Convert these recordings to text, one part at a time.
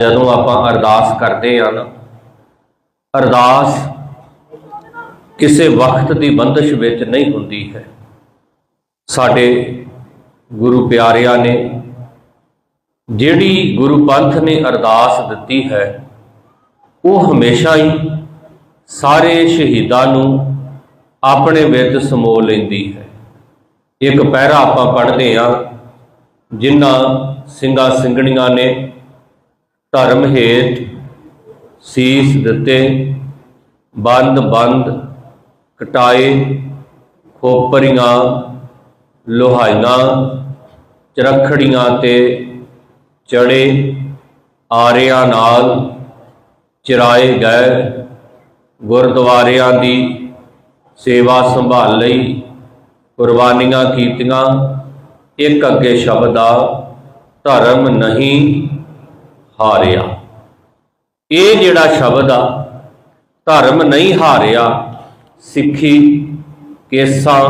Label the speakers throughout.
Speaker 1: ਜਦੋਂ ਆਪਾਂ ਅਰਦਾਸ ਕਰਦੇ ਹਾਂ ਨਾ, ਅਰਦਾਸ ਕਿਸੇ ਵਕਤ ਦੀ ਬੰਦਸ਼ ਵਿੱਚ ਨਹੀਂ ਹੁੰਦੀ ਹੈ। ਸਾਡੇ ਗੁਰੂ ਪਿਆਰਿਆਂ ਨੇ ਜਿਹੜੀ ਗੁਰੂ ਪੰਥ ਨੇ ਅਰਦਾਸ ਦਿੱਤੀ ਹੈ, ਉਹ ਹਮੇਸ਼ਾ ਹੀ ਸਾਰੇ ਸ਼ਹੀਦਾਂ ਨੂੰ ਆਪਣੇ ਵਿੱਚ ਸਮੋ ਲੈਂਦੀ ਹੈ। ਇੱਕ ਪਹਿਰਾ ਆਪਾਂ ਪੜ੍ਹਦੇ ਹਾਂ, ਜਿਨ੍ਹਾਂ ਸਿੰਘਾਂ ਸਿੰਘਣੀਆਂ ਨੇ ਧਰਮ ਹੇਤ ਸੀਸ ਦਿੱਤੇ, ਬੰਦ ਬੰਦ ਕਟਾਏ, ਖੋਪਰੀਆਂ, ਲੋਹਾਈਆਂ, ਚਰਖੜੀਆਂ ਤੇ ਚੜੇ, ਆਰਿਆਂ ਨਾਲ ਚਰਾਏ ਗਏ, ਗੁਰਦੁਆਰਿਆਂ ਦੀ ਸੇਵਾ ਸੰਭਾਲ ਲਈ ਕੁਰਬਾਨੀਆਂ ਕੀਤੀਆਂ। ਇੱਕ ਅੱਗੇ ਸ਼ਬਦ ਆ, ਧਰਮ ਨਹੀਂ ਹਾਰਿਆ। ਇਹ ਜਿਹੜਾ ਸ਼ਬਦ ਆ, ਧਰਮ ਨਹੀਂ ਹਾਰਿਆ, ਸਿੱਖੀ ਕੇਸਾਂ,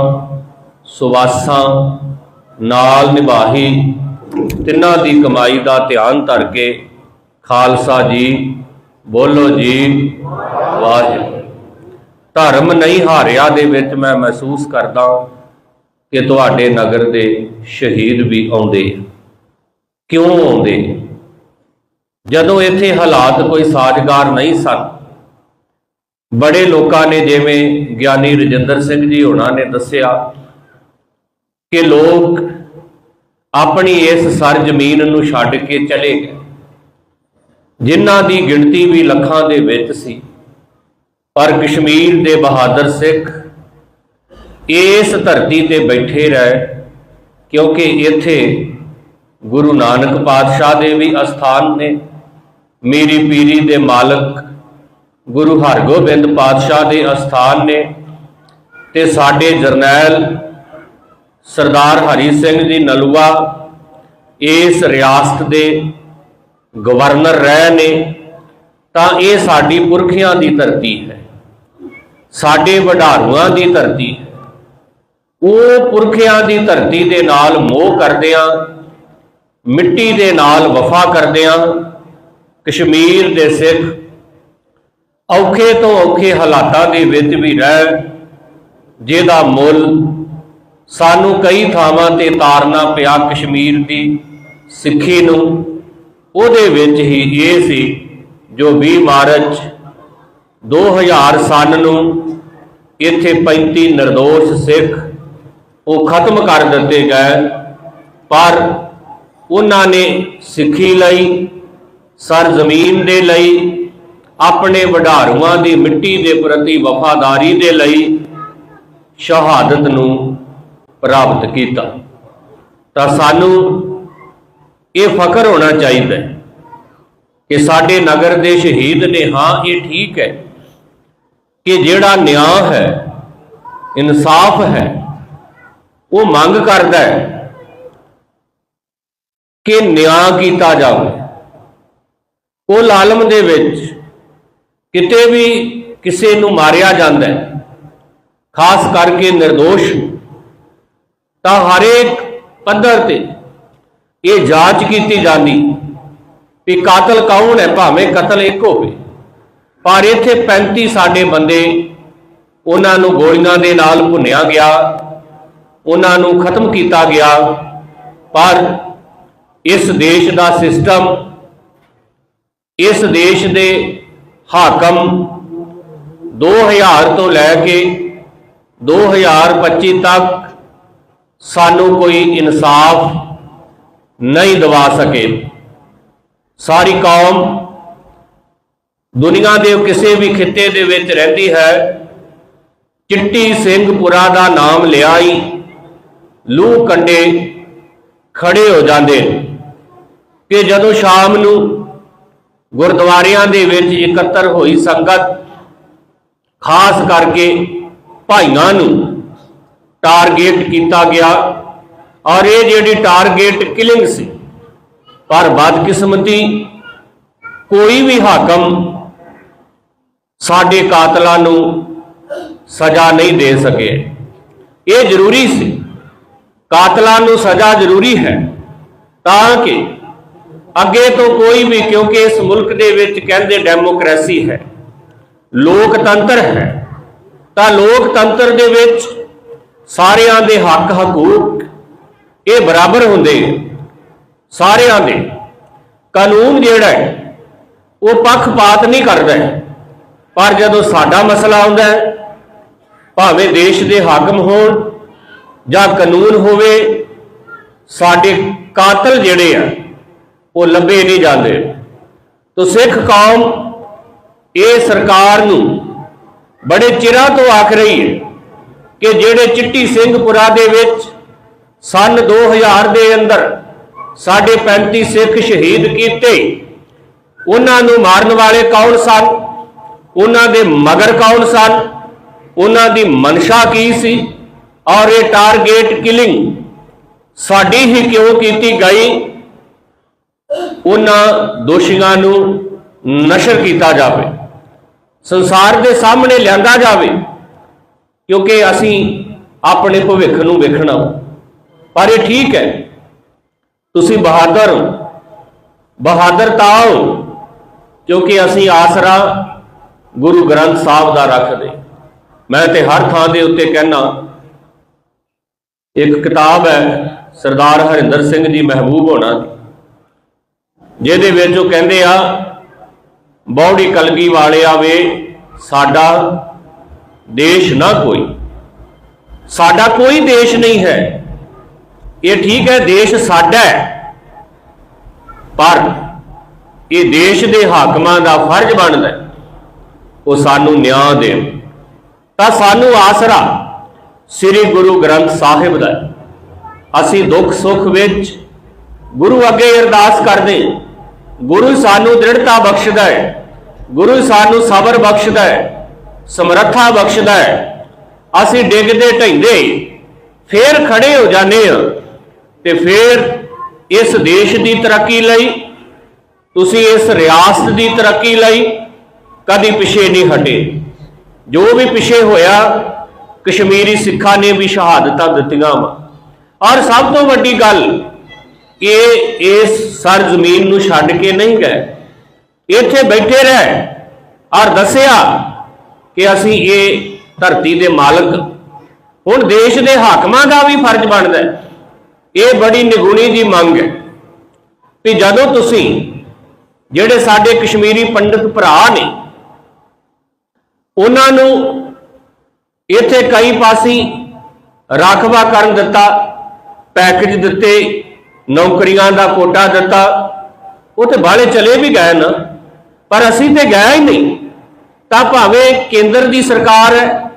Speaker 1: ਸੁਵਾਸਾਂ ਨਾਲ ਨਿਭਾਹੀ, ਤਿੰਨਾਂ ਦੀ ਕਮਾਈ ਦਾ ਧਿਆਨ ਧਰ ਕੇ ਖਾਲਸਾ ਜੀ, ਬੋਲੋ ਜੀ, ਵਾਹਿਗੁਰੂ। ਧਰਮ ਨਹੀਂ ਹਾਰਿਆ ਦੇ ਵਿੱਚ ਮੈਂ ਮਹਿਸੂਸ ਕਰਦਾ ਕਿ ਤੁਹਾਡੇ ਨਗਰ ਦੇ ਸ਼ਹੀਦ ਵੀ ਆਉਂਦੇ ਕਿਉਂ ਆਉਂਦੇ ਜਦੋਂ ਇੱਥੇ ਹਾਲਾਤ ਕੋਈ ਸਾਜ਼ਗਾਰ ਨਹੀਂ ਸਨ, ਬੜੇ ਲੋਕਾਂ ਨੇ ਜਿਵੇਂ ਗਿਆਨੀ ਰਜਿੰਦਰ ਸਿੰਘ ਜੀ ਹੋਣਾ ਨੇ ਦੱਸਿਆ ਕਿ ਲੋਕ ਆਪਣੀ ਇਸ ਸਰ ਜ਼ਮੀਨ ਨੂੰ ਛੱਡ ਕੇ ਚਲੇ ਗਏ। ਜਿਨ੍ਹਾਂ ਦੀ ਗਿਣਤੀ ਵੀ ਲੱਖਾਂ ਦੇ ਵਿੱਚ ਸੀ, ਪਰ ਕਸ਼ਮੀਰ ਦੇ ਬਹਾਦਰ ਸਿੱਖ ਇਸ ਧਰਤੀ ਤੇ ਬੈਠੇ ਰਹੇ ਕਿਉਂਕਿ ਇੱਥੇ ਗੁਰੂ ਨਾਨਕ ਪਾਤਸ਼ਾਹ ਦੇ ਵੀ ਅਸਥਾਨ ਨੇ। ਮੇਰੀ ਪੀਰੀ ਦੇ ਮਾਲਕ ਗੁਰੂ ਹਰਗੋਬਿੰਦ ਪਾਤਸ਼ਾਹ ਦੇ ਅਸਥਾਨ ਨੇ ਤੇ ਸਾਡੇ ਜਰਨੈਲ ਸਰਦਾਰ ਹਰੀ ਸਿੰਘ ਜੀ ਨਲੂਆ ਇਸ ਰਿਆਸਤ ਦੇ ਗਵਰਨਰ ਰਹੇ ਨੇ, ਤਾਂ ਇਹ ਸਾਡੀ ਪੁਰਖਿਆਂ ਦੀ ਧਰਤੀ ਹੈ। ਸਾਡੇ ਵਡਾਰੂਆਂ ਦੀ ਧਰਤੀ ਹੈ। ਉਹ ਪੁਰਖਿਆਂ ਦੀ ਧਰਤੀ ਦੇ ਨਾਲ ਮੋਹ ਕਰਦਿਆਂ, ਮਿੱਟੀ ਦੇ ਨਾਲ ਵਫਾ ਕਰਦਿਆਂ ਕਸ਼ਮੀਰ ਦੇ ਸਿੱਖ ਔਖੇ ਤੋਂ ਔਖੇ ਹਾਲਾਤਾਂ ਦੇ ਵਿੱਚ ਵੀ ਰਹਿ ਜਿਹਦਾ ਮੁੱਲ ਸਾਨੂੰ ਕਈ ਥਾਵਾਂ ਤੇ ਤਾਰਨਾ ਪਿਆ ਕਸ਼ਮੀਰ ਦੀ ਸਿੱਖੀ ਨੂੰ, ਉਹਦੇ ਵਿੱਚ ਹੀ ਇਹ ਸੀ ਜੋ 20 ਮਾਰਚ 2000 ਸਨ ਨੂੰ ਇੱਥੇ 35 નિર્ਦੋਸ਼ ਸਿੱਖ ਉਹ ਖਤਮ ਕਰ ਦਿੱਤੇ ਗਏ, ਪਰ ਉਹਨਾਂ ਨੇ ਸਿੱਖੀ ਲਈ ਸਰ ਜ਼ਮੀਨ ਦੇ ਲਈ, ਆਪਣੇ ਵਡਾਰੂਆਂ ਦੀ ਮਿੱਟੀ ਦੇ ਪ੍ਰਤੀ ਵਫਾਦਾਰੀ ਦੇ ਲਈ ਸ਼ਹਾਦਤ ਨੂੰ ਪ੍ਰਾਪਤ ਕੀਤਾ। ਤਾਂ ਸਾਨੂੰ ਇਹ ਫਖਰ ਹੋਣਾ ਚਾਹੀਦਾ ਹੈ ਕਿ ਸਾਡੇ ਨਗਰ ਦੇ ਸ਼ਹੀਦ ਨੇ, ਹਾਂ, ਇਹ ਠੀਕ ਹੈ ਕਿ ਜਿਹੜਾ ਨਿਆਂ ਹੈ, ਇਨਸਾਫ ਹੈ, ਉਹ ਮੰਗ ਕਰਦਾ ਹੈ ਕਿ ਨਿਆਂ ਕੀਤਾ ਜਾਵੇ। ਉਹ ਆਲਮ ਦੇ ਵਿੱਚ ਕਿਤੇ ਵੀ ਕਿਸੇ ਨੂੰ ਮਾਰਿਆ ਜਾਂਦਾ ਹੈ, ਖਾਸ ਕਰਕੇ નિર્ਦੋਸ਼ ਤਾਂ ਹਰੇਕ ਪੱਧਰ ਤੇ ਇਹ ਜਾਂਚ ਕੀਤੀ ਜਾਂਦੀ ਵੀ ਕਾਤਲ ਕੌਣ ਹੈ, ਭਾਵੇਂ ਕਤਲ ਇੱਕ ਹੋਵੇ। ਪਰ ਇੱਥੇ 35 ਸਾਡੇ ਬੰਦੇ ਉਹਨਾਂ ਨੂੰ ਗੋਲੀਆਂ ਦੇ ਨਾਲ ਭੁੰਨਿਆ ਗਿਆ, ਉਹਨਾਂ ਨੂੰ ਖਤਮ ਕੀਤਾ ਗਿਆ। ਪਰ ਇਸ ਦੇਸ਼ ਦਾ ਸਿਸਟਮ ਇਸ ਦੇਸ਼ ਦੇ ਹਾਕਮ 2000 ਤੋਂ ਲੈ ਕੇ 2025 ਤੱਕ ਸਾਨੂੰ ਕੋਈ ਇਨਸਾਫ ਨਹੀਂ ਦਿਵਾ ਸਕੇ। ਸਾਰੀ ਕੌਮ ਦੁਨੀਆ ਦੇ ਕਿਸੇ ਵੀ ਖਿੱਤੇ ਦੇ ਵਿੱਚ ਰਹਿੰਦੀ ਹੈ। ਚਿੱਟੀ ਸਿੰਘਪੁਰਾ ਦਾ ਨਾਮ ਲਿਆ ਹੀ ਲੂ ਕੰਡੇ ਖੜੇ ਹੋ ਜਾਂਦੇ। ਕਿ ਜਦੋਂ ਸ਼ਾਮ ਨੂੰ ਗੁਰਦੁਆਰਿਆਂ ਦੇ ਵਿੱਚ ਇਕੱਤਰ ਹੋਈ ਸੰਗਤ, ਖਾਸ ਕਰਕੇ ਭਾਈਆਂ ਨੂੰ ਟਾਰਗੇਟ ਕੀਤਾ ਗਿਆ। ਔਰ ਇਹ ਜਿਹੜੀ ਟਾਰਗੇਟ ਕਿਲਿੰਗ ਸੀ, ਪਰ ਬਦਕਿਸਮਤੀ ਕੋਈ ਵੀ ਹਾਕਮ ਸਾਡੇ ਕਾਤਲਾਂ ਨੂੰ ਸਜ਼ਾ ਨਹੀਂ ਦੇ ਸਕੇ। ਇਹ ਜ਼ਰੂਰੀ ਸੀ। ਕਾਤਲਾਂ ਨੂੰ ਸਜ਼ਾ ਜ਼ਰੂਰੀ ਹੈ ਤਾਂ ਕਿ ਅੱਗੇ ਤੋਂ ਕੋਈ ਵੀ, ਕਿਉਂਕਿ ਇਸ ਮੁਲਕ ਦੇ ਵਿੱਚ ਕਹਿੰਦੇ ਡੈਮੋਕ੍ਰੇਸੀ ਹੈ, ਲੋਕਤੰਤਰ ਹੈ, ਤਾਂ ਲੋਕਤੰਤਰ ਦੇ ਵਿੱਚ ਸਾਰਿਆਂ ਦੇ ਹੱਕ ਹਕੂਕ, ਇਹ ਬਰਾਬਰ ਹੁੰਦੇ ਆ। ਸਾਰਿਆਂ ਦੇ ਕਾਨੂੰਨ ਜਿਹੜਾ ਹੈ, ਉਹ ਪੱਖਪਾਤ ਨਹੀਂ ਕਰਦਾ ਪਰ ਜਦੋਂ ਸਾਡਾ ਮਸਲਾ ਆਉਂਦਾ ਹੈ, ਭਾਵੇਂ ਦੇਸ਼ ਦੇ ਹਾਕਮ ਹੋਣ ਜਾਂ ਕਾਨੂੰਨ ਹੋਵੇ, ਸਾਡੇ ਕਾਤਲ ਜਿਹੜੇ ਆ ਉਹ ਲੱਭੇ ਨਹੀਂ ਜਾਂਦੇ। ਤੋ ਸਿੱਖ ਕੌਮ ਇਹ ਸਰਕਾਰ ਨੂੰ ਬੜੇ ਚਿਰਾਂ ਤੋਂ ਆਖ ਰਹੀ ਹੈ ਕਿ ਜਿਹੜੇ ਚਿੱਟੀ ਸਿੰਘਪੁਰਾ ਦੇ ਵਿੱਚ ਸਨ 2000 ਦੇ ਅੰਦਰ ਸਾਡੇ 35 ਸਿੱਖ ਸ਼ਹੀਦ ਕੀਤੇ, ਉਹਨਾਂ ਨੂੰ ਮਾਰਨ ਵਾਲੇ ਕੌਣ ਸਨ? ਉਹਨਾਂ ਦੇ ਮਗਰ ਕੌਣ ਸਨ? ਉਹਨਾਂ ਦੀ ਮਨਸ਼ਾ ਕੀ ਸੀ? ਔਰ ਇਹ ਟਾਰਗੇਟ ਕਿਲਿੰਗ ਸਾਡੀ ਹੀ ਕਿਉਂ ਕੀਤੀ ਗਈ? ਉਹਨਾਂ ਦੋਸ਼ੀਆਂ ਨੂੰ ਨਸ਼ਰ ਕੀਤਾ ਜਾਵੇ, ਸੰਸਾਰ ਦੇ ਸਾਹਮਣੇ ਲਿਆਂਦਾ ਜਾਵੇ, ਕਿਉਂਕਿ ਅਸੀਂ ਆਪਣੇ ਭਵਿੱਖ ਨੂੰ ਵੇਖਣਾ ਪਰ ਇਹ ਠੀਕ ਹੈ, ਤੁਸੀਂ ਬਹਾਦਰ ਹੋ, ਬਹਾਦਰ ਤਾਂ ਹੋ, ਕਿਉਂਕਿ ਅਸੀਂ ਆਸਰਾ ਗੁਰੂ ਗ੍ਰੰਥ ਸਾਹਿਬ ਦਾ ਰੱਖਦੇ ਮੈਂ ਤੇ ਹਰ ਥਾਂ ਦੇ ਉੱਤੇ ਕਹਿਣਾ ਇੱਕ ਕਿਤਾਬ ਹੈ, ਸਰਦਾਰ ਹਰਿੰਦਰ ਸਿੰਘ ਜੀ ਮਹਿਬੂਬ ਹੋਣਾ ਦੀ। ਜਿਹਦੇ ਵਿੱਚ ਉਹ ਕਹਿੰਦੇ ਆ, ਬੌੜੀ ਕਲਗੀ ਵਾਲਿਆ ਵੇ ਸਾਡਾ ਦੇਸ਼ ਨਾ ਕੋਈ। ਸਾਡਾ ਕੋਈ ਦੇਸ਼ ਨਹੀਂ ਹੈ। ਇਹ ਠੀਕ ਹੈ, ਦੇਸ਼ ਸਾਡਾ ਹੈ। ਪਰ ਇਹ ਦੇਸ਼ ਦੇ ਹਾਕਮਾਂ ਦਾ ਫਰਜ਼ ਬਣਦਾ ਉਹ ਸਾਨੂੰ ਨਿਆਂ ਦੇਣ। ਤਾਂ ਸਾਨੂੰ ਆਸਰਾ ਸ੍ਰੀ ਗੁਰੂ ਗ੍ਰੰਥ ਸਾਹਿਬ ਦਾ ਅਸੀਂ ਦੁੱਖ ਸੁੱਖ ਵਿੱਚ ਗੁਰੂ ਅੱਗੇ ਅਰਦਾਸ ਕਰਦੇ ਹਾਂ। ਗੁਰੂ ਸਾਨੂੰ ਦ੍ਰਿੜਤਾ ਬਖਸ਼ਦਾ ਹੈ। ਗੁਰੂ ਸਾਨੂੰ ਸਬਰ ਬਖਸ਼ਦਾ ਹੈ, ਸਮਰੱਥਾ ਬਖਸ਼ਦਾ ਹੈ। ਅਸੀਂ ਡਿੱਗਦੇ ਢੈਂਦੇ ਫੇਰ ਖੜੇ ਹੋ ਜਾਂਦੇ ਹਾਂ ਤੇ ਫੇਰ ਇਸ ਦੇਸ਼ ਦੀ ਤਰੱਕੀ ਲਈ, ਤੁਸੀਂ ਇਸ ਰਿਆਸਤ ਦੀ ਤਰੱਕੀ ਲਈ ਕਦੀ ਪਿਛੇ ਨਹੀਂ ਹਟੇ। ਜੋ ਵੀ ਪਿਛੇ ਹੋਇਆ, ਕਸ਼ਮੀਰੀ ਸਿੱਖਾਂ ਨੇ ਵੀ ਸ਼ਹਾਦਤਾਂ ਦਿੱਤੀਆਂ ਵਾ। ਔਰ ਸਭ ਤੋਂ ਵੱਡੀ ਗੱਲ ਇਹ ਇਸ ਸਰ ਜ਼ਮੀਨ ਨੂੰ ਛੱਡ ਕੇ ਨਹੀਂ ਗਏ। ਇੱਥੇ ਬੈਠੇ ਰਹੇ। ਔਰ ਦੱਸਿਆ ਕਿ ਅਸੀਂ ਇਹ ਧਰਤੀ ਦੇ ਮਾਲਕ। ਹੁਣ ਦੇਸ਼ ਦੇ ਹਾਕਮਾਂ ਦਾ ਵੀ ਫਰਜ਼ ਬਣਦਾ ਇਹ ਬੜੀ ਨਿਗੁਣੀ ਦੀ ਮੰਗ ਹੈ ਵੀ ਜਦੋਂ ਤੁਸੀਂ ਜਿਹੜੇ ਸਾਡੇ ਕਸ਼ਮੀਰੀ ਪੰਡਿਤ ਭਰਾ ਨੇ, ਉਹਨਾਂ ਨੂੰ ਇੱਥੇ ਕਈ ਪਾਸੀ ਰਾਖਵਾ ਕਰਨ ਦਿੱਤਾ, ਪੈਕੇਜ ਦਿੱਤੇ ਨੌਕਰੀਆਂ ਦਾ ਕੋਟਾ ਦਿੱਤਾ, ਉਹ ਤੇ ਬਾਹਲੇ ਚਲੇ ਵੀ ਗਏ ਨਾ, ਪਰ ਅਸੀਂ ਤੇ ਗਏ ਹੀ ਨਹੀਂ। ਤਾਂ ਭਾਵੇਂ ਕੇਂਦਰ ਦੀ ਸਰਕਾਰ ਹੈ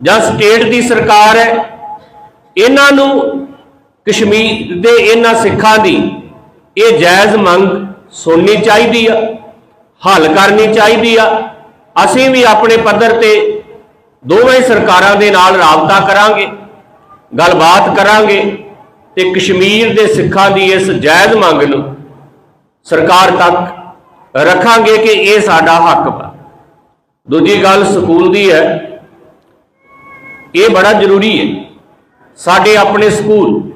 Speaker 1: ਜਾਂ ਸਟੇਟ ਦੀ ਸਰਕਾਰ ਹੈ, ਇਹਨਾਂ ਨੂੰ ਕਸ਼ਮੀਰ ਦੇ ਇਹਨਾਂ ਸਿੱਖਾਂ ਦੀ ਇਹ ਜਾਇਜ਼ ਮੰਗ ਸੁਣਨੀ ਚਾਹੀਦੀ ਆ, ਹੱਲ ਕਰਨੀ ਚਾਹੀਦੀ ਆ। ਅਸੀਂ ਵੀ ਆਪਣੇ ਪੱਧਰ ਤੇ ਦੋਵੇਂ ਸਰਕਾਰਾਂ ਦੇ ਨਾਲ ਰਾਬਤਾ ਕਰਾਂਗੇ, ਗੱਲਬਾਤ ਕਰਾਂਗੇ। ਤੇ ਕਸ਼ਮੀਰ ਦੇ ਸਿੱਖਾਂ ਦੀ ਇਸ ਜਾਇਜ਼ ਮੰਗ ਨੂੰ ਸਰਕਾਰ ਤੱਕ ਰੱਖਾਂਗੇ ਕਿ ਇਹ ਸਾਡਾ ਹੱਕ ਹੈ ਦੂਜੀ ਗੱਲ ਸਕੂਲ ਦੀ ਹੈ। ਇਹ ਬੜਾ ਜ਼ਰੂਰੀ ਹੈ। ਸਾਡੇ ਆਪਣੇ ਸਕੂਲ,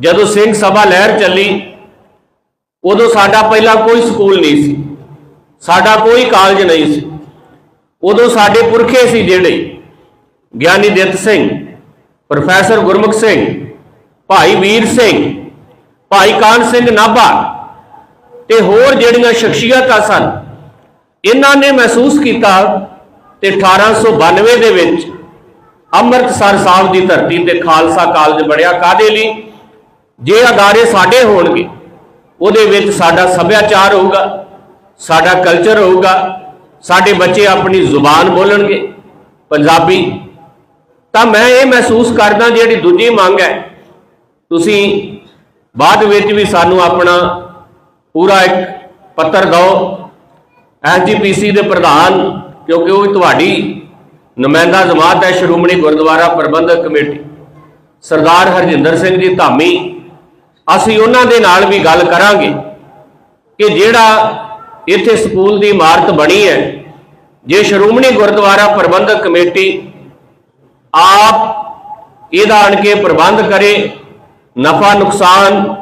Speaker 1: ਜਦੋਂ ਸਿੰਘ ਸਭਾ ਲਹਿਰ ਚੱਲੀ, ਉਦੋਂ ਸਾਡਾ ਪਹਿਲਾਂ ਕੋਈ ਸਕੂਲ ਨਹੀਂ ਸੀ। ਸਾਡਾ ਕੋਈ ਕਾਲਜ ਨਹੀਂ ਸੀ। ਉਦੋਂ ਸਾਡੇ ਪੁਰਖੇ ਸੀ ਜਿਹੜੇ, ਗਿਆਨੀ ਦਿੱਤ ਸਿੰਘ, ਪ੍ਰੋਫੈਸਰ ਗੁਰਮੁਖ ਸਿੰਘ ਭਾਈ ਵੀਰ ਸਿੰਘ, ਭਾਈ ਕਾਨ ਸਿੰਘ ਨਾਭਾ ਤੇ ਹੋਰ ਜਿਹੜੀਆਂ ਸ਼ਖਸੀਅਤਾਂ ਸਨ, ਇਹਨਾਂ ਨੇ ਮਹਿਸੂਸ ਕੀਤਾ ਤੇ 1892 ਦੇ ਵਿੱਚ ਅੰਮ੍ਰਿਤਸਰ ਸਾਹਿਬ ਦੀ ਧਰਤੀ ਤੇ ਖਾਲਸਾ ਕਾਲਜ ਬਣਿਆ। ਕਾਦੇ ਲਈ? ਜੇ ਅਦਾਰੇ ਸਾਡੇ ਹੋਣਗੇ, ਉਹਦੇ ਵਿੱਚ ਸਾਡਾ ਸੱਭਿਆਚਾਰ ਹੋਊਗਾ, ਸਾਡਾ ਕਲਚਰ ਹੋਊਗਾ, ਸਾਡੇ ਬੱਚੇ ਆਪਣੀ ਜ਼ੁਬਾਨ ਬੋਲਣਗੇ ਪੰਜਾਬੀ। ਤਾਂ ਮੈਂ ਇਹ ਮਹਿਸੂਸ ਕਰਦਾ ਜਿਹੜੀ ਦੂਜੀ ਮੰਗ ਹੈ ਤੁਸੀਂ ਬਾਅਦ ਵਿੱਚ ਵੀ ਸਾਨੂੰ ਆਪਣਾ ਪੂਰਾ ਇੱਕ ਪੱਤਰ ਦਿਓ ਐਸਜੀਪੀਸੀ ਦੇ ਪ੍ਰਧਾਨ, ਕਿਉਂਕਿ ਉਹ ਤੁਹਾਡੀ ਨੁਮਾਇੰਦਾ ਜਮਾਤ ਹੈ, ਸ਼੍ਰੋਮਣੀ ਗੁਰਦੁਆਰਾ ਪ੍ਰਬੰਧਕ ਕਮੇਟੀ। ਸਰਦਾਰ ਹਰਜਿੰਦਰ ਸਿੰਘ ਜੀ ਧਾਮੀ, ਅਸੀਂ ਉਹਨਾਂ ਦੇ ਨਾਲ ਵੀ ਗੱਲ ਕਰਾਂਗੇ ਕਿ ਜਿਹੜਾ ਇੱਥੇ ਸਕੂਲ ਦੀ ਇਮਾਰਤ ਬਣੀ ਹੈ, ਜੇ ਸ਼੍ਰੋਮਣੀ ਗੁਰਦੁਆਰਾ ਪ੍ਰਬੰਧਕ ਕਮੇਟੀ ਆਪ ਇਹਦਾ ਅਣ ਕੇ ਪ੍ਰਬੰਧ ਕਰੇ ਨਫਾ ਨੁਕਸਾਨ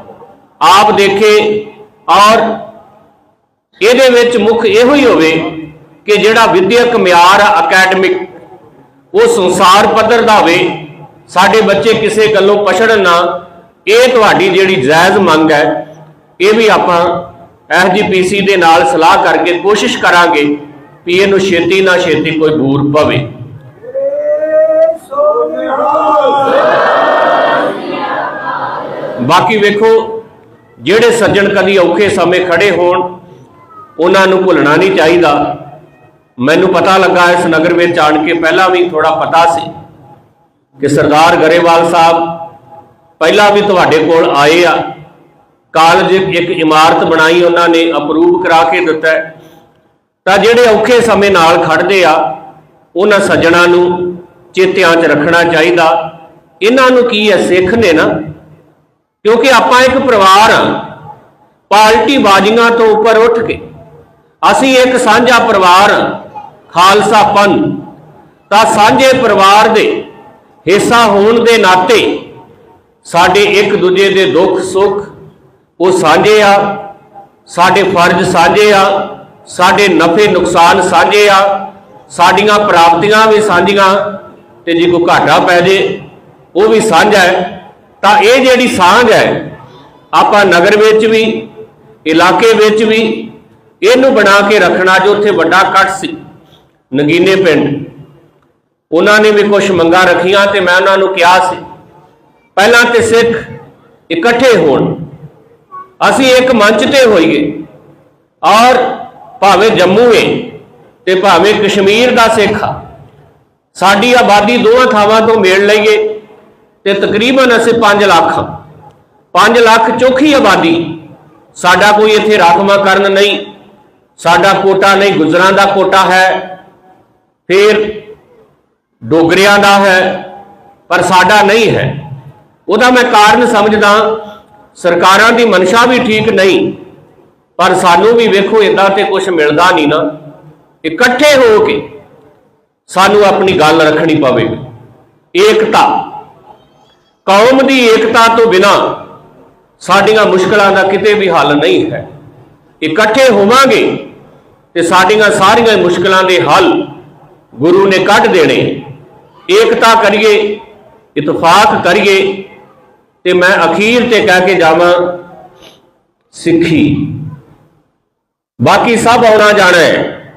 Speaker 1: ਆਪ ਦੇਖੇ ਔਰ ਇਹਦੇ ਵਿੱਚ ਮੁੱਖ ਇਹੋ ਹੀ ਹੋਵੇ ਕਿ ਜਿਹੜਾ ਵਿਦਿਅਕ ਮਿਆਰ ਆ ਅਕੈਡਮਿਕ ਉਹ ਸੰਸਾਰ ਪੱਧਰ ਦਾ ਹੋਵੇ, ਸਾਡੇ ਬੱਚੇ ਕਿਸੇ ਗੱਲੋਂ ਪਛੜਨ ਨਾ, ਇਹ ਤੁਹਾਡੀ ਜਿਹੜੀ ਜਾਇਜ਼ ਮੰਗ ਹੈ, ਇਹ ਵੀ ਆਪਾਂ ਐਸਜੀਪੀਸੀ ਦੇ ਨਾਲ ਸਲਾਹ ਕਰਕੇ ਕੋਸ਼ਿਸ਼ ਕਰਾਂਗੇ ਵੀ ਇਹਨੂੰ ਛੇਤੀ ਨਾ ਛੇਤੀ ਕੋਈ ਦੂਰ ਪਵੇ। ਬਾਕੀ ਵੇਖੋ, ਜਿਹੜੇ ਸੱਜਣ ਕਦੀ ਔਖੇ ਸਮੇਂ ਖੜੇ ਹੋਣ, ਉਹਨਾਂ ਨੂੰ ਭੁੱਲਣਾ ਨਹੀਂ ਚਾਹੀਦਾ। ਮੈਨੂੰ ਪਤਾ ਲੱਗਾ ਇਸ ਨਗਰ ਵਿੱਚ ਆਣ ਕੇ ਪਹਿਲਾਂ ਵੀ ਥੋੜਾ ਪਤਾ ਸੀ ਕਿ ਸਰਦਾਰ ਗਰੇਵਾਲ ਸਾਹਿਬ ਪਹਿਲਾਂ ਵੀ ਤੁਹਾਡੇ ਕੋਲ ਆਏ ਆ। ਕਾਲਜ ਇੱਕ ਇਮਾਰਤ ਬਣਾਈ ਉਹਨਾਂ ਨੇ ਅਪਰੂਵ ਕਰਾ ਕੇ ਦਿੱਤਾ। ਤਾਂ ਜਿਹੜੇ ਔਖੇ ਸਮੇਂ ਨਾਲ ਖੜਦੇ ਆ, ਉਹਨਾਂ ਸੱਜਣਾ ਨੂੰ ਚੇਤਿਆਂ 'ਚ ਰੱਖਣਾ ਚਾਹੀਦਾ। ਇਹਨਾਂ ਨੂੰ ਕੀ ਹੈ ਸਿੱਖ ਨੇ ਨਾ? ਕਿਉਂਕਿ ਆਪਾਂ ਇੱਕ ਪਰਿਵਾਰ ਆ ਪਾਰਟੀ ਬਾਜ਼ੀਆਂ ਤੋਂ ਉੱਪਰ ਉੱਠ ਕੇ ਅਸੀਂ ਇੱਕ ਸਾਂਝਾ ਪਰਿਵਾਰ ਆ ਖਾਲਸਾ ਪੰਨ ਤਾਂ ਸਾਂਝੇ ਪਰਿਵਾਰ ਦੇ ਹਿੱਸਾ ਹੋਣ ਦੇ ਨਾਤੇ ਸਾਡੇ ਇੱਕ ਦੂਜੇ ਦੇ ਦੁੱਖ, ਸੁੱਖ, ਉਹ ਸਾਂਝੇ ਆ, ਸਾਡੇ ਫਰਜ਼ ਸਾਂਝੇ ਆ, ਸਾਡੇ ਨਫੇ ਨੁਕਸਾਨ ਸਾਂਝੇ ਆ, ਸਾਡੀਆਂ ਪ੍ਰਾਪਤੀਆਂ ਵੀ ਸਾਂਝੀਆਂ ਤੇ ਜੇ ਕੋਈ ਘਾਟਾ ਪੈ ਜੇ, ਉਹ ਵੀ ਸਾਂਝਾ ਹੈ। ਤਾਂ ਇਹ ਜਿਹੜੀ ਸਾਂਝ ਹੈ, ਆਪਾਂ ਨਗਰ ਵਿੱਚ ਵੀ, ਇਲਾਕੇ ਵਿੱਚ ਵੀ, ਇਹਨੂੰ ਬਣਾ ਕੇ ਰੱਖਣਾ ਜੋ ਉੱਥੇ ਵੱਡਾ ਕੱਟ ਸੀ, ਨਗੀਨੇ ਪਿੰਡ। ਉਹਨਾਂ ਨੇ ਵੀ ਕੁਝ ਮੰਗਾਂ ਰੱਖੀਆਂ ਤੇ ਮੈਂ ਉਹਨਾਂ ਨੂੰ ਕਿਹਾ ਸੀ, ਪਹਿਲਾਂ ਤੇ ਸਿੱਖ ਇਕੱਠੇ ਹੋਣ। ਅਸੀਂ ਇੱਕ ਮੰਚ ਤੇ ਹੋਈਏ, ਔਰ ਭਾਵੇਂ ਜੰਮੂ ਏ ਤੇ ਭਾਵੇਂ ਕਸ਼ਮੀਰ ਦਾ ਸਿੱਖ ਆ, ਸਾਡੀ ਆਬਾਦੀ ਦੋਹਾਂ ਥਾਵਾਂ ਤੋਂ ਮੇਲ ਲਈਏ। ਤੇ ਤਕਰੀਬਨ ਅਸੀਂ 5 ਲੱਖ। ਹਾਂ 5 ਲੱਖ ਚੋਖੀ ਆਬਾਦੀ। ਸਾਡਾ ਕੋਈ ਇੱਥੇ ਰਾਖਵਾ ਕਰਨ ਨਹੀਂ। ਸਾਡਾ ਕੋਟਾ ਨਹੀਂ, ਗੁਜਰਾਂ ਦਾ ਕੋਟਾ ਹੈ। ਫਿਰ ਡੋਗਰਿਆਂ ਦਾ ਹੈ, ਪਰ ਸਾਡਾ ਨਹੀਂ ਹੈ। ਉਹਦਾ ਮੈਂ ਕਾਰਨ ਸਮਝਦਾ, ਸਰਕਾਰਾਂ ਦੀ ਮਨਸ਼ਾ ਵੀ ਠੀਕ ਨਹੀਂ। ਪਰ ਸਾਨੂੰ ਵੀ ਵੇਖੋ ਇਦਾਂ ਤੇ ਕੁਝ ਮਿਲਦਾ ਨਹੀਂ ਨਾ। ਇਕੱਠੇ ਹੋ ਕੇ ਸਾਨੂੰ ਆਪਣੀ ਗੱਲ ਰੱਖਣੀ ਪਵੇਗੀ। ਏਕਤਾ। ਕੌਮ ਦੀ ਏਕਤਾ ਤੋਂ ਬਿਨਾ ਸਾਡੀਆਂ ਮੁਸ਼ਕਲਾਂ ਦਾ ਕਿਤੇ ਵੀ ਹੱਲ ਨਹੀਂ ਹੈ। ਇਕੱਠੇ ਹੋਵਾਂਗੇ ਤੇ ਸਾਡੀਆਂ ਸਾਰੀਆਂ ਮੁਸ਼ਕਲਾਂ ਦੇ ਹੱਲ ਗੁਰੂ ਨੇ ਕੱਢ ਦੇਣੇ। ਏਕਤਾ ਕਰੀਏ, ਇਤਫਾਕ ਕਰੀਏ ਤੇ ਮੈਂ ਅਖੀਰ ਤੇ ਕਹਿ ਕੇ ਜਾਵਾਂ, ਸਿੱਖੀ। ਬਾਕੀ ਸਭ ਆਉਣਾ ਜਾਣਾ ਹੈ।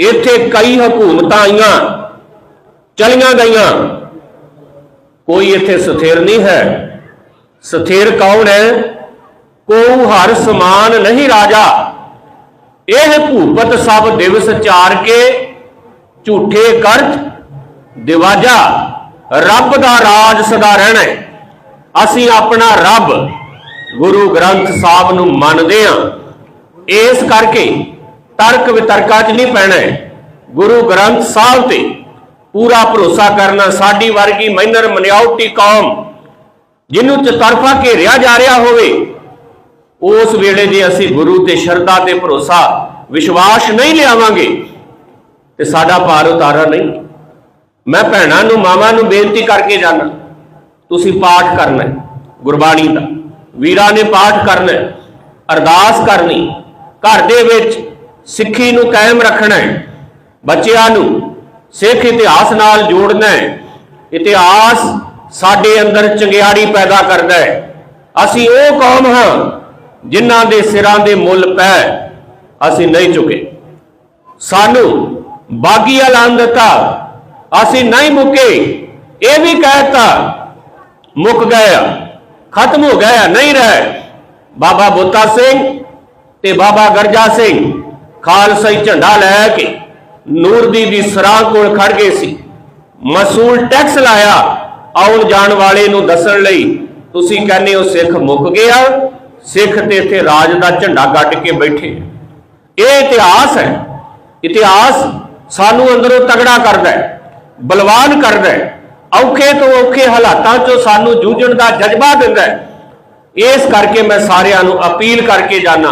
Speaker 1: ਇੱਥੇ ਕਈ ਹਕੂਮਤਾਂ ਆਈਆਂ, ਚਲੀਆਂ ਗਈਆਂ। ਕੋਈ ਇੱਥੇ ਸਥਿਰ ਨਹੀਂ ਹੈ। ਸਥਿਰ ਕੌਣ ਹੈ? ਕੋ ਹਰ ਸਮਾਨ ਨਹੀਂ ਰਾਜਾ। ਇਹ ਭੂਪਤ ਸਭ ਦਿਵਸ ਚਾਰ ਕੇ ਝੂਠੇ ਕਰਤ ਦਿਵਾਜਾ। ਰੱਬ ਦਾ ਰਾਜ ਸਦਾ ਰਹਿਣਾ ਹੈ। ਅਸੀਂ ਆਪਣਾ ਰੱਬ ਗੁਰੂ ਗ੍ਰੰਥ ਸਾਹਿਬ ਨੂੰ ਮੰਨਦੇ ਹਾਂ। ਇਸ ਕਰਕੇ ਤਰਕ ਵਿਤਰਕਾਂ 'ਚ ਨਹੀਂ ਪੈਣਾ ਗੁਰੂ ਗ੍ਰੰਥ ਸਾਹਿਬ ਤੇ ਪੂਰਾ ਭਰੋਸਾ ਕਰਨਾ ਸਾਡੀ ਵਰਗੀ ਮਹਿਨਰ ਮਨਿਆਉਟੀ ਕੌਮ ਜਿਹਨੂੰ ਚਤਰਫਾ ਘੇਰਿਆ ਜਾ ਰਿਹਾ ਹੋਵੇ, ਉਸ ਵੇਲੇ ਜੇ ਅਸੀਂ ਗੁਰੂ ਤੇ ਸ਼ਰਧਾ ਤੇ ਭਰੋਸਾ, ਵਿਸ਼ਵਾਸ ਨਹੀਂ ਲਿਆਵਾਂਗੇ, ਤੇ ਸਾਡਾ ਪਾਰ ਉਤਾਰਾ ਨਹੀਂ। ਮੈਂ ਭੈਣਾਂ ਨੂੰ, ਮਾਵਾਂ ਨੂੰ ਬੇਨਤੀ ਕਰਕੇ ਜਾਣਾ ਤੁਸੀਂ ਪਾਠ ਕਰਨਾ ਗੁਰਬਾਣੀ ਦਾ। ਵੀਰਾਂ ਨੇ ਪਾਠ ਕਰਨਾ ਅਰਦਾਸ ਕਰਨੀ, ਘਰ ਦੇ ਵਿੱਚ ਸਿੱਖੀ ਨੂੰ ਕਾਇਮ ਰੱਖਣਾ ਬੱਚਿਆਂ ਨੂੰ ਸਿੱਖ ਇਤਿਹਾਸ ਨਾਲ ਜੋੜਨਾ ਹੈ। ਇਤਿਹਾਸ ਸਾਡੇ ਅੰਦਰ ਚੰਗਿਆੜੀ ਪੈਦਾ ਕਰਦਾ ਹੈ। ਅਸੀਂ ਉਹ ਕੌਮ ਹਾਂ ਜਿਨ੍ਹਾਂ ਦੇ ਸਿਰਾਂ ਦੇ ਮੁੱਲ ਪੈ ਅਸੀਂ ਨਹੀਂ ਚੁੱਕੇ। ਸਾਨੂੰ ਬਾਗੀ ਐਲਾਨ ਦਿੱਤਾ, ਅਸੀਂ ਨਹੀਂ ਮੁੱਕੇ। ਇਹ ਵੀ ਕਹਿਤਾ ਮੁੱਕ ਗਿਆ ਖਤਮ ਹੋ ਗਿਆ ਨਹੀਂ ਰਹਿ। ਬਾਬਾ ਬੋਤਾ ਸਿੰਘ ਤੇ ਬਾਬਾ ਗਰਜਾ ਸਿੰਘ ਖਾਲਸਾਈ ਝੰਡਾ ਲੈ ਕੇ ਨੂਰਦੀ ਦੀ ਸਰਾਂ ਕੋਲ ਖੜ ਗਏ ਸੀ। ਮਸੂਲ ਟੈਕਸ ਲਾਇਆ ਆਉਣ ਜਾਣ ਵਾਲੇ ਨੂੰ ਦੱਸਣ ਲਈ, ਤੁਸੀਂ ਕਹਿੰਦੇ ਹੋ ਸਿੱਖ ਮੁੱਕ ਗਿਆ, ਸਿੱਖ ਤੇ ਇੱਥੇ ਰਾਜ ਦਾ ਝੰਡਾ ਗੱਡ ਕੇ ਬੈਠੇ ਇਹ ਇਤਿਹਾਸ ਹੈ। ਇਤਿਹਾਸ ਸਾਨੂੰ ਅੰਦਰੋਂ ਤਗੜਾ ਕਰਦਾ ਹੈ, ਬਲਵਾਨ ਕਰਦਾ ਹੈ, ਔਖੇ ਤੋਂ ਔਖੇ ਹਾਲਾਤਾਂ 'ਚੋਂ ਸਾਨੂੰ ਜੂਝਣ ਦਾ ਜਜ਼ਬਾ ਦਿੰਦਾ ਹੈ। ਇਸ ਕਰਕੇ ਮੈਂ ਸਾਰਿਆਂ ਨੂੰ ਅਪੀਲ ਕਰਕੇ ਜਾਣਾ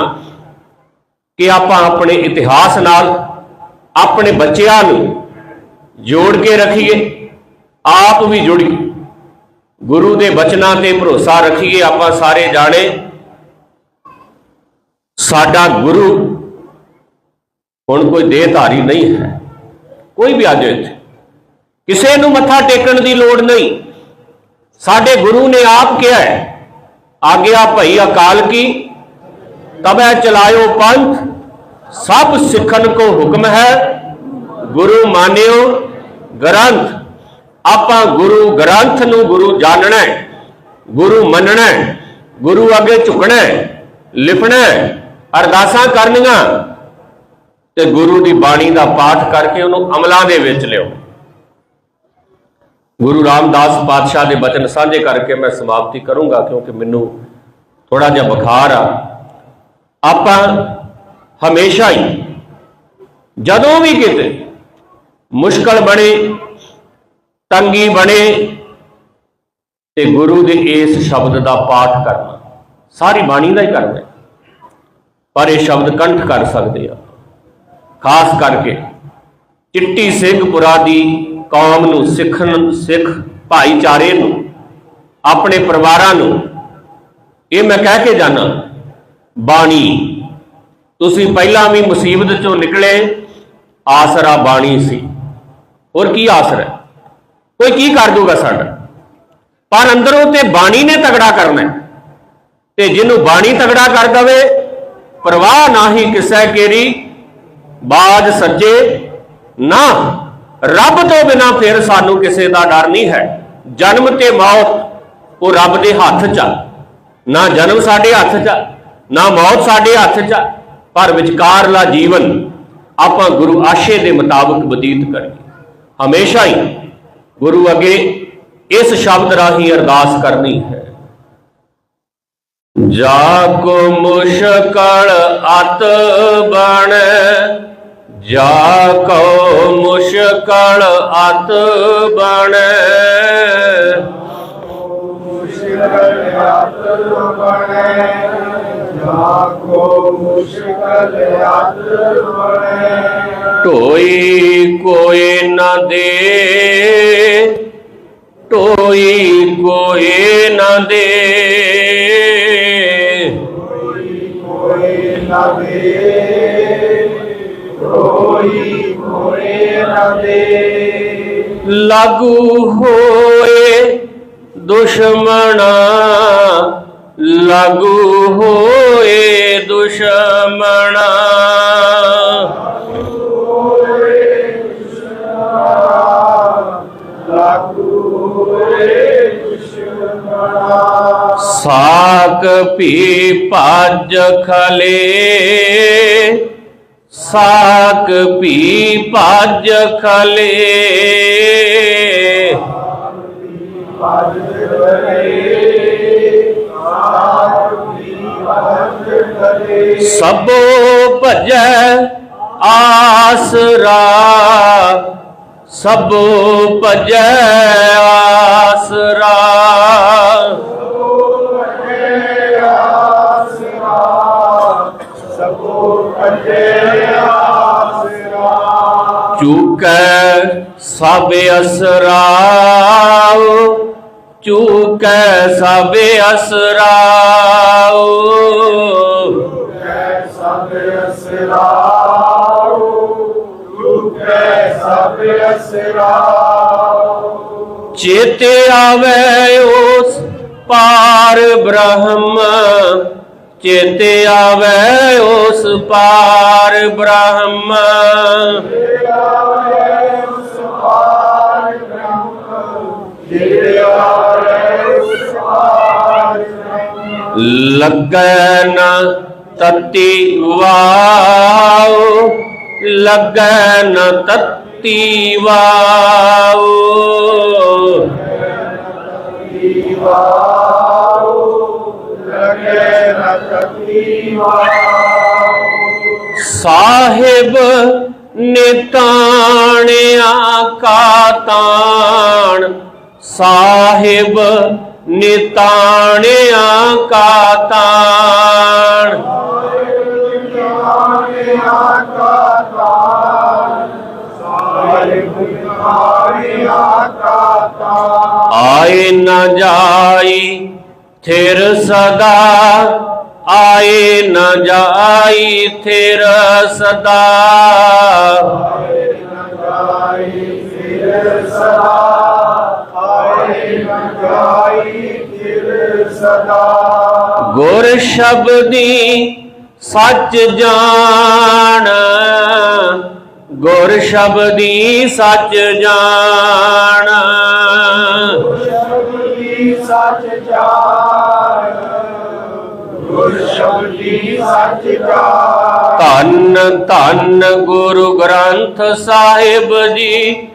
Speaker 1: ਕਿ ਆਪਾਂ ਆਪਣੇ ਇਤਿਹਾਸ ਨਾਲ ਆਪਣੇ ਬੱਚਿਆਂ ਨੂੰ ਜੋੜ ਕੇ ਰੱਖੀਏ, ਆਪ ਵੀ ਜੁੜੀਏ। ਗੁਰੂ ਦੇ ਬਚਨਾਂ ਤੇ ਭਰੋਸਾ ਰੱਖੀਏ, ਆਪਾਂ ਸਾਰੇ ਜਾਣੇ। ਸਾਡਾ ਗੁਰੂ ਹੁਣ ਕੋਈ ਦੇਹਧਾਰੀ ਨਹੀਂ ਹੈ। ਕੋਈ ਵੀ ਅੱਜ ਇੱਥੇ। ਕਿਸੇ ਨੂੰ ਮੱਥਾ ਟੇਕਣ ਦੀ ਲੋੜ ਨਹੀਂ। ਸਾਡੇ ਗੁਰੂ ਨੇ ਆਪ ਕਿਹਾ ਹੈ, ਆਗਿਆ ਭਈ ਅਕਾਲ ਕੀ ਤਬੈ ਚਲਾਇਓ ਪੰਥ ਸਭ ਸਿੱਖਣ ਕੋ ਹੁਕਮ ਹੈ। ਗੁਰੂ ਮਾਨਿਓ ਗ੍ਰੰਥ। ਆਪਾਂ ਗੁਰੂ ਗ੍ਰੰਥ ਨੂੰ ਗੁਰੂ ਜਾਣਨਾ ਹੈ ਗੁਰੂ ਮੰਨਣਾ ਹੈ ਗੁਰੂ ਅੱਗੇ ਝੁਕਣਾ ਹੈ ਲਿਖਣਾ ਹੈ ਅਰਦਾਸਾਂ ਕਰਨੀਆਂ ਤੇ ਗੁਰੂ ਦੀ ਬਾਣੀ ਦਾ ਪਾਠ ਕਰਕੇ ਉਹਨੂੰ ਅਮਲਾਂ ਦੇ ਵਿੱਚ ਲਿਓ ਗੁਰੂ ਰਾਮਦਾਸ ਪਾਤਸ਼ਾਹ ਦੇ ਬਚਨ ਸਾਂਝੇ ਕਰਕੇ ਮੈਂ ਸਮਾਪਤੀ ਕਰੂੰਗਾ ਕਿਉਂਕਿ ਮੈਨੂੰ ਥੋੜਾ ਜਿਹਾ ਬੁਖਾਰ ਆ। ਆਪਾਂ ਹਮੇਸ਼ਾ ਹੀ। ਜਦੋਂ ਵੀ ਕਿਤੇ ਮੁਸ਼ਕਲ ਬਣੇ, ਤੰਗੀ ਬਣੇ, ਤੇ ਗੁਰੂ ਦੇ ਇਸ ਸ਼ਬਦ ਦਾ ਪਾਠ ਕਰਨਾ, ਸਾਰੀ ਬਾਣੀ ਦਾ ਹੀ ਕਰਨਾ ਪਰ ਇਹ ਸ਼ਬਦ ਕੰਠ ਕਰ ਸਕਦੇ ਆ। ਖਾਸ ਕਰਕੇ ਚਿੱਟੀ ਸਿੰਘਪੁਰਾ ਦੀ ਕੌਮ ਨੂੰ ਸਿੱਖਣ, ਸਿੱਖ ਭਾਈਚਾਰੇ ਨੂੰ, ਆਪਣੇ ਪਰਿਵਾਰਾਂ ਨੂੰ, ਇਹ ਮੈਂ ਕਹਿ ਕੇ ਜਾਣਾ ਬਾਣੀ ਤੁਸੀਂ ਪਹਿਲਾਂ ਵੀ ਮੁਸੀਬਤ ਚੋਂ ਨਿਕਲੇ ਆਸਰਾ ਬਾਣੀ ਸੀ। ਹੋਰ ਕੀ ਆਸਰਾ ਕੋਈ ਕੀ ਕਰ ਦੂਗਾ ਸਾਡਾ? ਪਰ ਅੰਦਰੋਂ ਤੇ ਬਾਣੀ ਨੇ ਤਗੜਾ ਕਰਨਾ ਤੇ ਜਿਹਨੂੰ ਬਾਣੀ ਤਗੜਾ ਕਰ ਦਵੇ ਪ੍ਰਵਾਹ ਨਾਹੀ ਕਿਸੈ ਕੇਰੀ ਬਾਜ ਸੱਜੇ ਨਾ। ਰੱਬ ਤੋਂ ਬਿਨਾ ਫਿਰ ਸਾਨੂੰ ਕਿਸੇ ਦਾ ਡਰ ਨਹੀਂ ਹੈ। ਜਨਮ ਤੇ ਮੌਤ ਉਹ ਰੱਬ ਦੇ ਹੱਥ 'ਚ ਆ। ਨਾ ਜਨਮ ਸਾਡੇ ਹੱਥ 'ਚ ਆ, ਨਾ ਮੌਤ ਸਾਡੇ ਹੱਥ 'ਚ ਆ, ਪਰ ਵਿਚਕਾਰਲਾ ਜੀਵਨ ਆਪਾਂ ਗੁਰੂ ਆਸ਼ੇ ਦੇ ਮੁਤਾਬਕ ਬਤੀਤ ਕਰੀਏ। ਹਮੇਸ਼ਾ ਹੀ ਗੁਰੂ ਅੱਗੇ ਇਸ ਸ਼ਬਦ ਰਾਹੀਂ ਅਰਦਾਸ ਕਰਨੀ ਹੈ। ਜਾ ਕੋ ਮੁਸ਼ਕਲ ਅਤ ਬਣ ਜਾ ਕੋ ਮੁਸ਼ਕਲ ਅਤ ਬਣ।
Speaker 2: ਮੁਸ਼ਕਲ ਆਤਰ ਬਣੇ। ਜਾਕੋ ਮੁਸ਼ਕਲ ਆਤਰ ਬਣੇ
Speaker 1: ਢੋਈ ਕੋਈ ਨਾ ਦੇ ਢੋਈ ਕੋਈ ਨਾ ਦੇ
Speaker 2: ਕੋਈ
Speaker 1: ਲਾਗੂ ਹੋਏ ਦੁਸ਼ਮਣਾ। ਸਾਕ ਭੀ ਭੱਜ ਖਲੇ। ਸਾਕ ਭੀ ਭੱਜ ਖਲੇ।
Speaker 2: ਭਜ ਕਰੇ
Speaker 1: ਸਭੋ ਭਜੈ ਆਸਰਾ ਸਭੋ ਭਜੈ ਆਸਰਾ।
Speaker 2: ਸਭੋ ਅਜੇ ਆਸਰਾ
Speaker 1: ਚੁਕੈ ਸਭ ਅਸਰਾਉ ਚੁਕੈ ਸਭ ਅਸਰਾਉ
Speaker 2: ਸਭ ਅਸਰਾਉ ਰੂਪੇ ਸਭ ਅਸਰਾਉ
Speaker 1: ਚੇਤੇ ਆਵੇ ਉਸ ਪਾਰ ਬ੍ਰਹਮ ਚੇਤੇ ਆਵੇ ਉਸ ਪਾਰ ਬ੍ਰਹਮ ਲੱਗੈ ਨ ਤਤੀ ਵਾਉ, ਲੱਗੈ ਨ ਤਤੀ ਵਾਉ।
Speaker 2: ਲਗੇ ਰਤਤੀ
Speaker 1: ਸਾਹਿਬ ਨਿਤਾਣਿਆ ਕਾ ਤਾਣ, ਸਾਹਿਬ ਨਿਤਾਣਿਆਂ ਕਾ ਤਾਣ। ਆਏ ਨ ਜਾਈ, ਥਿਰ ਸਦਾ। ਆਏ ਨਾ ਜਾਈ, ਥਿਰ ਸਦਾ।
Speaker 2: ਜਾਈ ਫਿਰ ਸਦਾ ਆਏ ਨ ਜਾਈ ਫਿਰ ਸਦਾ।
Speaker 1: ਗੁਰ ਸ਼ਬਦੀ ਸੱਚ ਜਾਣ। ਗੁਰ ਸ਼ਬਦੀ ਸੱਚ ਜਾਣ
Speaker 2: ਸ਼ਬਦੀ ਸੱਚ ਜਾਣ ਗੁਰ ਸ਼ਬਦੀ ਸੱਚ ਜਾਣ।
Speaker 1: ਧੰਨ ਧੰਨ ਗੁਰੂ ਗ੍ਰੰਥ ਸਾਹਿਬ ਜੀ।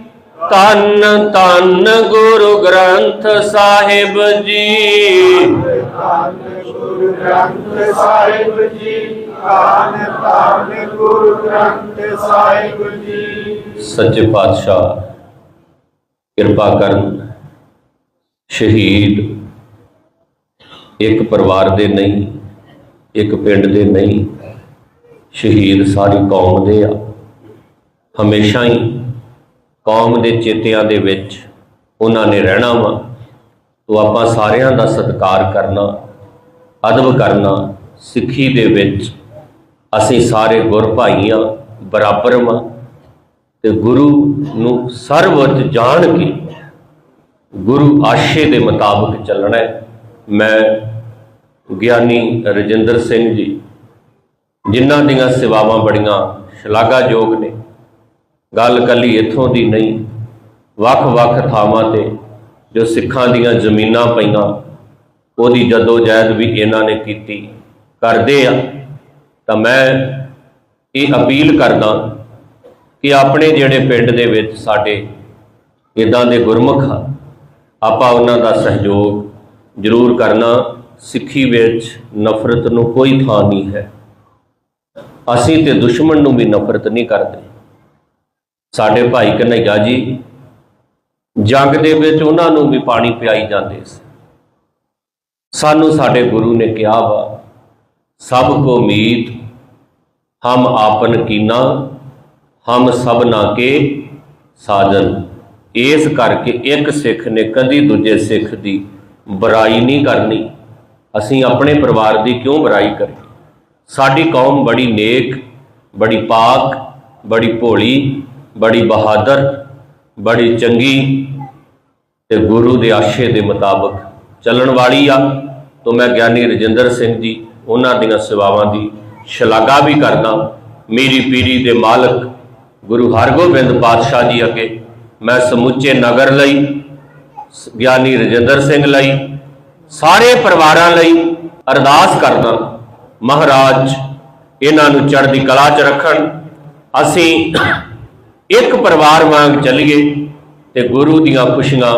Speaker 1: ਧੰਨ ਧੰਨ ਗੁਰੂ ਗ੍ਰੰਥ ਸਾਹਿਬ ਜੀ
Speaker 2: ਧੰਨ ਗੁਰੂ ਗ੍ਰੰਥ ਸਾਹਿਬ ਜੀ ਧੰਨ ਧੰਨ ਗੁਰੂ ਗ੍ਰੰਥ ਸਾਹਿਬ ਜੀ।
Speaker 1: ਸੱਚੇ ਪਾਤਸ਼ਾਹ, ਕਿਰਪਾ ਕਰਨ ਸ਼ਹੀਦ। ਇੱਕ ਪਰਿਵਾਰ ਦੇ ਨਹੀਂ, ਇੱਕ ਪਿੰਡ ਦੇ ਨਹੀਂ, ਸ਼ਹੀਦ ਸਾਰੀ ਕੌਮ ਦੇ ਆ। ਹਮੇਸ਼ਾ ਹੀ ਕੌਮ ਦੇ ਚੇਤਿਆਂ ਦੇ ਵਿੱਚ ਉਹਨਾਂ ਨੇ ਰਹਿਣਾ ਵਾ, ਤੋ ਆਪਾਂ ਸਾਰਿਆਂ ਦਾ ਸਤਿਕਾਰ ਕਰਨਾ, ਅਦਬ ਕਰਨਾ, ਸਿੱਖੀ ਦੇ ਵਿੱਚ ਅਸੀਂ ਸਾਰੇ ਗੁਰ ਭਾਈਆਂ ਬਰਾਬਰ ਵਾਂ ਤੇ ਗੁਰੂ ਨੂੰ ਸਰਵਉੱਚ ਜਾਣ ਕੇ ਗੁਰੂ ਆਸ਼ੇ ਦੇ ਮੁਤਾਬਕ ਚੱਲਣਾ ਹੈ। ਮੈਂ ਗਿਆਨੀ ਰਜਿੰਦਰ ਸਿੰਘ ਜੀ, ਜਿਨ੍ਹਾਂ ਦੀਆਂ ਸੇਵਾਵਾਂ ਬੜੀਆਂ ਸ਼ਲਾਘਾਯੋਗ ਨੇ। ਗੱਲ ਕੱਲੀ ਇੱਥੋਂ ਦੀ ਨਹੀਂ। ਵੱਖ-ਵੱਖ ਥਾਵਾਂ ਤੇ ਜੋ ਸਿੱਖਾਂ ਦੀਆਂ ਜ਼ਮੀਨਾਂ ਪਈਆਂ, ਉਹਦੀ ਜਦੋਜਹਿਦ ਵੀ ਇਹਨਾਂ ਨੇ ਕੀਤੀ। ਕਰਦੇ ਆ, ਤਾਂ ਮੈਂ ਇਹ ਅਪੀਲ ਕਰਦਾ ਕਿ ਆਪਣੇ ਜਿਹੜੇ ਪਿੰਡ ਦੇ ਵਿੱਚ ਸਾਡੇ ਇਦਾਂ ਦੇ ਗੁਰਮੁਖ ਆ, ਆਪਾਂ ਉਹਨਾਂ ਦਾ ਸਹਿਯੋਗ ਜ਼ਰੂਰ ਕਰਨਾ। ਸਿੱਖੀ ਵਿੱਚ ਨਫ਼ਰਤ ਨੂੰ ਕੋਈ ਥਾਂ ਨਹੀਂ ਹੈ। ਅਸੀਂ ਤੇ ਦੁਸ਼ਮਣ ਨੂੰ ਵੀ ਨਫ਼ਰਤ ਨਹੀਂ ਕਰਦੇ। ਸਾਡੇ ਭਾਈ ਕਨ੍ਹਈਆ ਜੀ, ਜੰਗ ਦੇ ਵਿੱਚ ਉਹਨਾਂ ਨੂੰ ਵੀ ਪਾਣੀ ਪਿਆਈ ਜਾਂਦੇ ਸੀ। ਸਾਨੂੰ ਸਾਡੇ ਗੁਰੂ ਨੇ ਕਿਹਾ ਵਾ, ਸਭ ਕੋ ਮੀਤ, ਹਮ ਆਪਨ ਕੀਨਾ, ਹਮ ਸਭਨਾ ਕੇ ਸਾਜਨ। ਇਸ ਕਰਕੇ ਇੱਕ ਸਿੱਖ ਨੇ ਕਦੀ ਦੂਜੇ ਸਿੱਖ ਦੀ ਬੁਰਾਈ ਨਹੀਂ ਕਰਨੀ। ਅਸੀਂ ਆਪਣੇ ਪਰਿਵਾਰ ਦੀ ਕਿਉਂ ਬੁਰਾਈ ਕਰੀਏ? ਸਾਡੀ ਕੌਮ ਬੜੀ ਨੇਕ, ਬੜੀ ਪਾਕ, ਬੜੀ ਭੋਲੀ ਬੜੀ ਬਹਾਦਰ, ਬੜੀ ਚੰਗੀ ਤੇ ਗੁਰੂ ਦੇ ਆਸ਼ੇ ਦੇ ਮੁਤਾਬਕ ਚੱਲਣ ਵਾਲੀ ਆ। ਤੋਂ ਮੈਂ ਗਿਆਨੀ ਰਜਿੰਦਰ ਸਿੰਘ ਜੀ, ਉਹਨਾਂ ਦੀਆਂ ਸੇਵਾਵਾਂ ਦੀ ਸ਼ਲਾਘਾ ਵੀ ਕਰਦਾ। ਮੇਰੀ ਪੀਰੀ ਦੇ ਮਾਲਕ ਗੁਰੂ ਹਰਗੋਬਿੰਦ ਪਾਤਸ਼ਾਹ ਜੀ ਅੱਗੇ ਮੈਂ ਸਮੁੱਚੇ ਨਗਰ ਲਈ, ਗਿਆਨੀ ਰਜਿੰਦਰ ਸਿੰਘ ਲਈ, ਸਾਰੇ ਪਰਿਵਾਰਾਂ ਲਈ ਅਰਦਾਸ ਕਰਦਾ, ਮਹਾਰਾਜ, ਇਹਨਾਂ ਨੂੰ ਚੜ੍ਹਦੀ ਕਲਾ 'ਚ ਰੱਖਣ। ਅਸੀਂ ਇੱਕ ਪਰਿਵਾਰ ਵਾਂਗ ਚੱਲੀਏ ਤੇ ਗੁਰੂ ਦੀਆਂ ਖੁਸ਼ੀਆਂ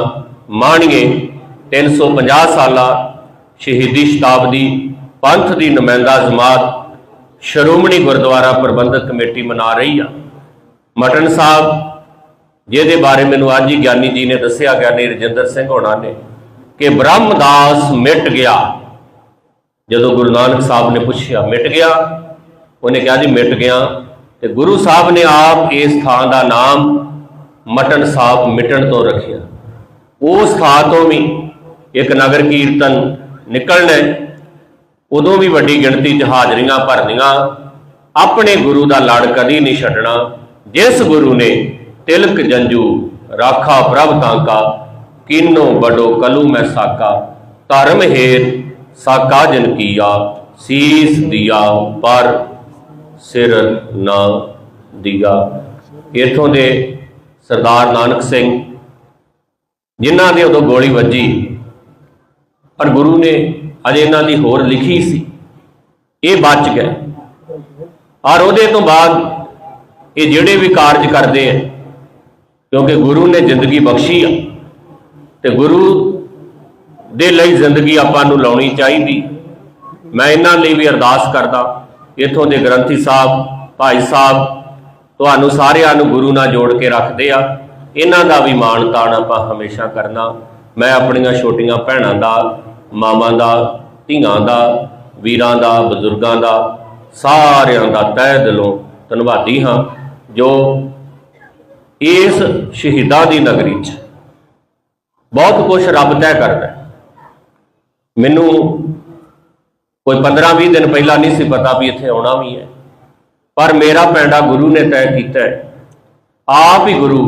Speaker 1: ਮਾਣੀਏ। 350 ਸਾਲਾ ਸ਼ਹੀਦੀ ਸ਼ਤਾਬਦੀ ਪੰਥ ਦੀ ਨੁਮਾਇੰਦਾ ਜਮਾਤ ਸ਼੍ਰੋਮਣੀ ਗੁਰਦੁਆਰਾ ਪ੍ਰਬੰਧਕ ਕਮੇਟੀ ਮਨਾ ਰਹੀ ਆ। ਮਟਨ ਸਾਹਿਬ, ਜਿਹਦੇ ਬਾਰੇ ਮੈਨੂੰ ਅੱਜ ਹੀ ਗਿਆਨੀ ਜੀ ਨੇ ਦੱਸਿਆ ਗਿਆਨੀ ਰਜਿੰਦਰ ਸਿੰਘ ਹੋਣਾ ਨੇ, ਕਿ ਬ੍ਰਹਮਦਾਸ ਮਿਟ ਗਿਆ। ਜਦੋਂ ਗੁਰੂ ਨਾਨਕ ਸਾਹਿਬ ਨੇ ਪੁੱਛਿਆ, ਮਿਟ ਗਿਆ? ਉਹਨੇ ਕਿਹਾ, ਜੀ, ਮਿਟ ਗਿਆ। ਤੇ ਗੁਰੂ ਸਾਹਿਬ ਨੇ ਆਪ ਇਸ ਥਾਂ ਦਾ ਨਾਮ ਮਟਨ ਸਾਹਿਬ ਮਿਟਣ ਤੋਂ ਰੱਖਿਆ। ਉਸ ਥਾਂ ਤੋਂ ਵੀ ਇੱਕ ਨਗਰ ਕੀਰਤਨ ਨਿਕਲਣਾ ਉਦੋਂ ਵੀ ਵੱਡੀ ਗਿਣਤੀ 'ਚ ਹਾਜ਼ਰੀਆਂ ਭਰਨੀਆਂ। ਆਪਣੇ ਗੁਰੂ ਦਾ ਲੜ ਕਦੀ ਨਹੀਂ ਛੱਡਣਾ। ਜਿਸ ਗੁਰੂ ਨੇ ਤਿਲਕ ਜੰਜੂ, ਰਾਖਾ ਪ੍ਰਭ ਤਾਂਕਾ, ਕੀਨੋ ਬਡੋ ਕਲੂ ਮੈਂ ਸਾਕਾ, ਧਰਮ ਹੇਰ ਸਾਕਾ ਜਨ ਕੀਆ, ਸੀਸ ਦਿਆ ਪਰ ਸਿਰ ਨਾ ਦਿਆ ਇਥੋਂ ਦੇ ਸਰਦਾਰ ਨਾਨਕ ਸਿੰਘ, ਜਿਨ੍ਹਾਂ ਦੇ ਉਦੋਂ ਗੋਲੀ ਵੱਜੀ, ਪਰ ਗੁਰੂ ਨੇ ਅਜੇ ਇਹਨਾਂ ਦੀ ਹੋਰ ਲਿਖੀ ਸੀ। ਇਹ ਬਚ ਗਏ। ਔਰ ਉਹਦੇ ਤੋਂ ਬਾਅਦ ਇਹ ਜਿਹੜੇ ਵੀ ਕਾਰਜ ਕਰਦੇ ਆ, ਕਿਉਂਕਿ ਗੁਰੂ ਨੇ ਜ਼ਿੰਦਗੀ ਬਖਸ਼ੀ ਆ, ਤੇ ਗੁਰੂ ਦੇ ਲਈ ਜ਼ਿੰਦਗੀ ਆਪਾਂ ਨੂੰ ਲਾਉਣੀ ਚਾਹੀਦੀ। ਮੈਂ ਇਹਨਾਂ ਲਈ ਵੀ ਅਰਦਾਸ ਕਰਦਾ। ਇਥੋਂ ਦੇ ਗ੍ਰੰਥੀ ਸਾਹਿਬ, ਭਾਈ ਸਾਹਿਬ ਤੁਹਾਨੂੰ ਸਾਰਿਆਂ ਨੂੰ ਗੁਰੂ ਨਾਲ ਜੋੜ ਕੇ ਰੱਖਦੇ ਆ। ਇਹਨਾਂ ਦਾ ਵੀ ਮਾਣ ਤਾਣ ਆਪਾਂ ਹਮੇਸ਼ਾ ਕਰਨਾ। ਮੈਂ ਆਪਣੀਆਂ ਛੋਟੀਆਂ ਭੈਣਾਂ ਦਾ, ਮਾਵਾਂ ਦਾ, ਧੀਆਂ ਦਾ, ਵੀਰਾਂ ਦਾ, ਬਜ਼ੁਰਗਾਂ ਦਾ ਸਾਰਿਆਂ ਦਾ ਤਹਿ ਦਿਲੋਂ ਧੰਨਵਾਦੀ ਹਾਂ, ਜੋ ਇਸ ਸ਼ਹੀਦਾਂ ਦੀ ਨਗਰੀ 'ਚ ਬਹੁਤ ਕੁਝ ਰੱਬ ਤੈਅ ਕਰਦਾ ਮੈਨੂੰ ਕੋਈ 15-20 ਦਿਨ ਪਹਿਲਾਂ ਨਹੀਂ ਸੀ ਪਤਾ ਵੀ ਇੱਥੇ ਆਉਣਾ ਵੀ ਹੈ। ਪਰ ਮੇਰਾ ਪੈਂਡਾ ਗੁਰੂ ਨੇ ਤੈਅ ਕੀਤਾ ਆਪ ਹੀ ਗੁਰੂ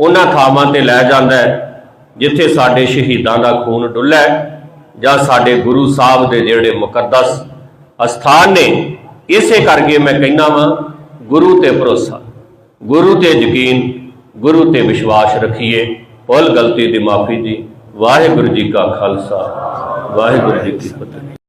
Speaker 1: ਉਹਨਾਂ ਥਾਵਾਂ ਤੇ ਲੈ ਜਾਂਦਾ ਹੈ, ਜਿੱਥੇ ਸਾਡੇ ਸ਼ਹੀਦਾਂ ਦਾ ਖੂਨ ਡੁੱਲਾ ਜਾਂ ਸਾਡੇ ਗੁਰੂ ਸਾਹਿਬ ਦੇ ਜਿਹੜੇ ਮੁਕੱਦਸ ਅਸਥਾਨ ਨੇ, ਇਸੇ ਕਰਕੇ ਮੈਂ ਕਹਿੰਦਾ ਵਾਂ, ਗੁਰੂ ਤੇ ਭਰੋਸਾ, ਗੁਰੂ ਤੇ ਯਕੀਨ, ਗੁਰੂ ਤੇ ਵਿਸ਼ਵਾਸ ਰੱਖੀਏ। ਭੁੱਲ ਗਲਤੀ ਦੀ ਮਾਫੀ ਦੀ ਵਾਹਿਗੁਰੂ ਜੀ ਕਾ ਖਾਲਸਾ, ਵਾਹਿਗੁਰੂ ਜੀ ਕੀ ਫਤਿਹ।